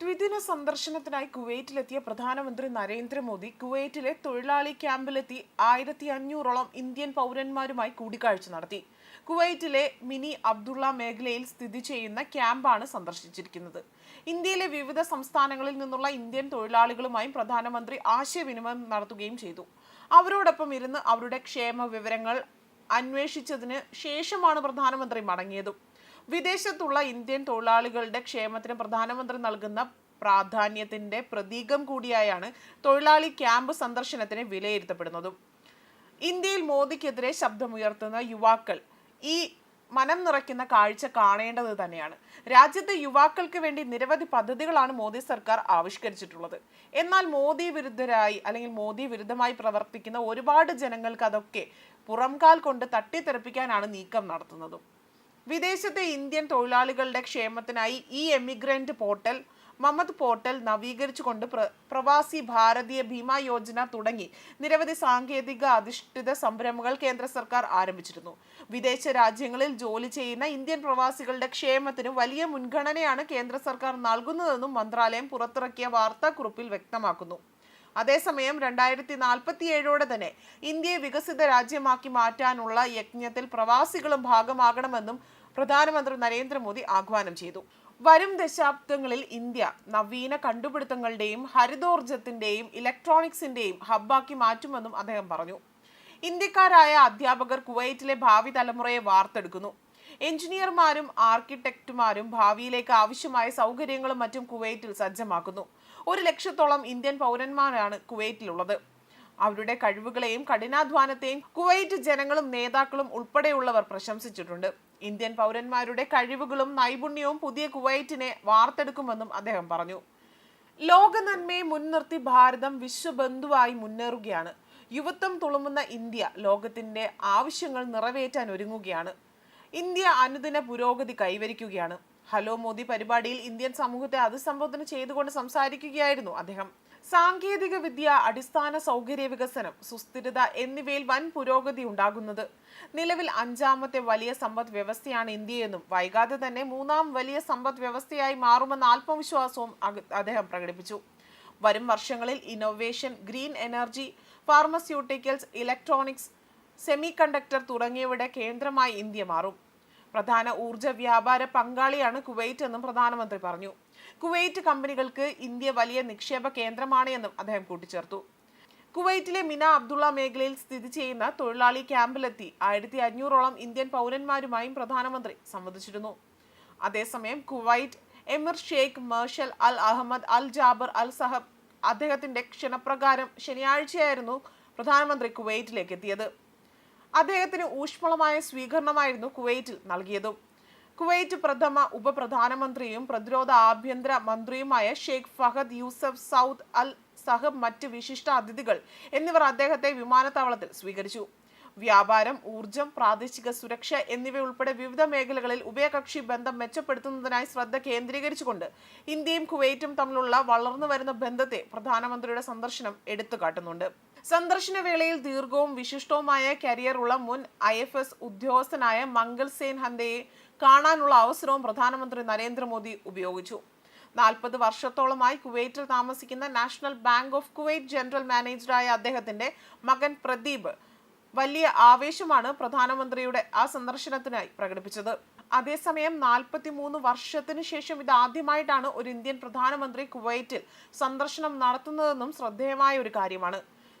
ദ്വിദിന സന്ദർശനത്തിനായി കുവൈറ്റിലെത്തിയ പ്രധാനമന്ത്രി നരേന്ദ്രമോദി കുവൈറ്റിലെ തൊഴിലാളി ക്യാമ്പിലെത്തി ആയിരത്തി അഞ്ഞൂറോളം ഇന്ത്യൻ പൗരന്മാരുമായി കൂടിക്കാഴ്ച നടത്തി. കുവൈറ്റിലെ മിനി അബ്ദുള്ള മേഖലയിൽ സ്ഥിതി ചെയ്യുന്ന ക്യാമ്പാണ് സന്ദർശിച്ചിരിക്കുന്നത്. ഇന്ത്യയിലെ വിവിധ സംസ്ഥാനങ്ങളിൽ നിന്നുള്ള ഇന്ത്യൻ തൊഴിലാളികളുമായും പ്രധാനമന്ത്രി ആശയവിനിമയം നടത്തുകയും ചെയ്തു. അവരോടൊപ്പം ഇരുന്ന് അവരുടെ ക്ഷേമ വിവരങ്ങൾ അന്വേഷിച്ചതിന് ശേഷമാണ് പ്രധാനമന്ത്രി മടങ്ങിയതും. വിദേശത്തുള്ള ഇന്ത്യൻ തൊഴിലാളികളുടെ ക്ഷേമത്തിന് പ്രധാനമന്ത്രി നൽകുന്ന പ്രാധാന്യത്തിന്റെ പ്രതീകം കൂടിയായാണ് തൊഴിലാളി ക്യാമ്പ് സന്ദർശനത്തിന് വിലയിരുത്തപ്പെടുന്നതും. ഇന്ത്യയിൽ മോദിക്കെതിരെ ശബ്ദമുയർത്തുന്ന യുവാക്കൾ ഈ മനം നിറയ്ക്കുന്ന കാഴ്ച കാണേണ്ടത് തന്നെയാണ്. രാജ്യത്തെ യുവാക്കൾക്ക് വേണ്ടി നിരവധി പദ്ധതികളാണ് മോദി സർക്കാർ ആവിഷ്കരിച്ചിട്ടുള്ളത്. എന്നാൽ മോദി വിരുദ്ധരായി അല്ലെങ്കിൽ മോദി വിരുദ്ധമായി പ്രവർത്തിക്കുന്ന ഒരുപാട് ജനങ്ങൾക്ക് അതൊക്കെ പുറംകാൽ കൊണ്ട് തട്ടിത്തെറിപ്പിക്കാനാണ് നീക്കം നടത്തുന്നതും. വിദേശത്തെ ഇന്ത്യൻ തൊഴിലാളികളുടെ ക്ഷേമത്തിനായി ഈ എമിഗ്രന്റ് പോർട്ടൽ മമത് പോർട്ടൽ നവീകരിച്ചുകൊണ്ട് പ്ര പ്രവാസി ഭാരതീയ ഭീമാ യോജന തുടങ്ങി. നിരവധി സാങ്കേതിക അധിഷ്ഠിത സംരംഭങ്ങൾ കേന്ദ്ര സർക്കാർ ആരംഭിച്ചിരുന്നു. വിദേശ രാജ്യങ്ങളിൽ ജോലി ചെയ്യുന്ന ഇന്ത്യൻ പ്രവാസികളുടെ ക്ഷേമത്തിന് വലിയ മുൻഗണനയാണ് കേന്ദ്ര സർക്കാർ നൽകുന്നതെന്നും മന്ത്രാലയം പുറത്തിറക്കിയ വാർത്താക്കുറിപ്പിൽ വ്യക്തമാക്കുന്നു. അതേസമയം രണ്ടായിരത്തി നാൽപ്പത്തിയേഴോടെ തന്നെ ഇന്ത്യയെ വികസിത രാജ്യമാക്കി മാറ്റാനുള്ള യജ്ഞത്തിൽ പ്രവാസികളും ഭാഗമാകണമെന്നും പ്രധാനമന്ത്രി നരേന്ദ്രമോദി ആഹ്വാനം ചെയ്തു. വരും ദശാബ്ദങ്ങളിൽ ഇന്ത്യ നവീന കണ്ടുപിടുത്തങ്ങളുടെയും ഹരിതോർജത്തിന്റെയും ഇലക്ട്രോണിക്സിന്റെയും ഹബ്ബാക്കി മാറ്റുമെന്നും അദ്ദേഹം പറഞ്ഞു. ഇന്ത്യക്കാരായ അധ്യാപകർ കുവൈറ്റിലെ ഭാവി തലമുറയെ വാർത്തെടുക്കുന്നു. എഞ്ചിനീയർമാരും ആർക്കിടെക്റ്റുമാരും ഭാവിയിലേക്ക് ആവശ്യമായ സൗകര്യങ്ങളും മറ്റും കുവൈറ്റിൽ സജ്ജമാക്കുന്നു. ഒരു ലക്ഷത്തോളം ഇന്ത്യൻ പൗരന്മാരാണ് കുവൈറ്റിലുള്ളത്. അവരുടെ കഴിവുകളെയും കഠിനാധ്വാനത്തെയും കുവൈറ്റ് ജനങ്ങളും നേതാക്കളും ഉൾപ്പെടെയുള്ളവർ പ്രശംസിച്ചിട്ടുണ്ട്. ഇന്ത്യൻ പൗരന്മാരുടെ കഴിവുകളും നൈപുണ്യവും പുതിയ കുവൈറ്റിനെ വാർത്തെടുക്കുമെന്നും അദ്ദേഹം പറഞ്ഞു. ലോക നന്മയെ മുൻനിർത്തി ഭാരതം വിശ്വബന്ധുവായി മുന്നേറുകയാണ്. യുവത്വം തുളുമുന്ന ഇന്ത്യ ലോകത്തിന്റെ ആവശ്യങ്ങൾ നിറവേറ്റാൻ ഒരുങ്ങുകയാണ്. ഇന്ത്യ അനുദിന പുരോഗതി കൈവരിക്കുകയാണ്. ഹലോ മോദി പരിപാടിയിൽ ഇന്ത്യൻ സമൂഹത്തെ അഭിസംബോധന ചെയ്തുകൊണ്ട് സംസാരിക്കുകയായിരുന്നു അദ്ദേഹം. സാങ്കേതിക വിദ്യ അടിസ്ഥാന സൗകര്യ വികസനം സുസ്ഥിരത എന്നിവയിൽ വൻ പുരോഗതി ഉണ്ടാകുന്നത്. നിലവിൽ അഞ്ചാമത്തെ വലിയ സമ്പദ് വ്യവസ്ഥയാണ് ഇന്ത്യയെന്നും വൈകാതെ തന്നെ മൂന്നാം വലിയ സമ്പദ് വ്യവസ്ഥയായി മാറുമെന്ന ആത്മവിശ്വാസവും അദ്ദേഹം പ്രകടിപ്പിച്ചു. വരും വർഷങ്ങളിൽ innovation green energy pharmaceuticals electronics semi conductor തുടങ്ങിയവയുടെ കേന്ദ്രമായി ഇന്ത്യ മാറും. പ്രധാന ഊർജ വ്യാപാര പങ്കാളിയാണ് കുവൈറ്റ് എന്നും പ്രധാനമന്ത്രി പറഞ്ഞു. കുവൈറ്റ് കമ്പനികൾക്ക് ഇന്ത്യ വലിയ നിക്ഷേപ കേന്ദ്രമാണ് എന്നും അദ്ദേഹം കൂട്ടിച്ചേർത്തു. കുവൈറ്റിലെ മിന അബ്ദുള്ള മേഖലയിൽ സ്ഥിതി ചെയ്യുന്ന തൊഴിലാളി ക്യാമ്പിലെത്തി ആയിരത്തി അഞ്ഞൂറോളം ഇന്ത്യൻ പൗരന്മാരുമായും പ്രധാനമന്ത്രി സംവദിച്ചിരുന്നു. അതേസമയം Kuwait Emir Sheikh Mishal al Ahmad al Jaber al Sabah അദ്ദേഹത്തിന്റെ ക്ഷണപ്രകാരം ശനിയാഴ്ചയായിരുന്നു പ്രധാനമന്ത്രി കുവൈറ്റിലേക്ക് എത്തിയത്. അദ്ദേഹത്തിന് ഊഷ്മളമായ സ്വീകരണമായിരുന്നു കുവൈറ്റിൽ നൽകിയതും. കുവൈറ്റ് പ്രഥമ ഉപപ്രധാനമന്ത്രിയും പ്രതിരോധ ആഭ്യന്തര മന്ത്രിയുമായ Sheikh Fahad Yousef Saud Al Sabah മറ്റ് വിശിഷ്ട അതിഥികൾ എന്നിവർ അദ്ദേഹത്തെ വിമാനത്താവളത്തിൽ സ്വീകരിച്ചു. വ്യാപാരം ഊർജം പ്രാദേശിക സുരക്ഷ എന്നിവയുൾപ്പെടെ വിവിധ മേഖലകളിൽ ഉഭയകക്ഷി ബന്ധം മെച്ചപ്പെടുത്തുന്നതിനായി ശ്രദ്ധ കേന്ദ്രീകരിച്ചുകൊണ്ട് ഇന്ത്യയും കുവൈറ്റും തമ്മിലുള്ള വളർന്നു വരുന്ന ബന്ധത്തെ പ്രധാനമന്ത്രിയുടെ സന്ദർശനം എടുത്തു കാട്ടുന്നുണ്ട് സന്ദർശന വേളയിൽ ദീർഘവും വിശിഷ്ടവുമായ കരിയർ ഉള്ള മുൻ ഐ എഫ് എസ് ഉദ്യോഗസ്ഥനായ മംഗൾ സേൻ ഹന്തയെ കാണാനുള്ള അവസരവും പ്രധാനമന്ത്രി നരേന്ദ്രമോദി ഉപയോഗിച്ചു. നാൽപ്പത് വർഷത്തോളമായി കുവൈറ്റിൽ താമസിക്കുന്ന National Bank of Kuwait general മാനേജറായ അദ്ദേഹത്തിന്റെ മകൻ പ്രദീപ് വലിയ ആവേശമാണ് പ്രധാനമന്ത്രിയുടെ ആ സന്ദർശനത്തിനായി പ്രകടിപ്പിച്ചത്. അതേസമയം നാൽപ്പത്തി മൂന്ന് വർഷത്തിനു ശേഷം ഇത് ആദ്യമായിട്ടാണ് ഒരു ഇന്ത്യൻ പ്രധാനമന്ത്രി കുവൈറ്റിൽ സന്ദർശനം നടത്തുന്നതെന്നും ശ്രദ്ധേയമായ ഒരു കാര്യമാണ്.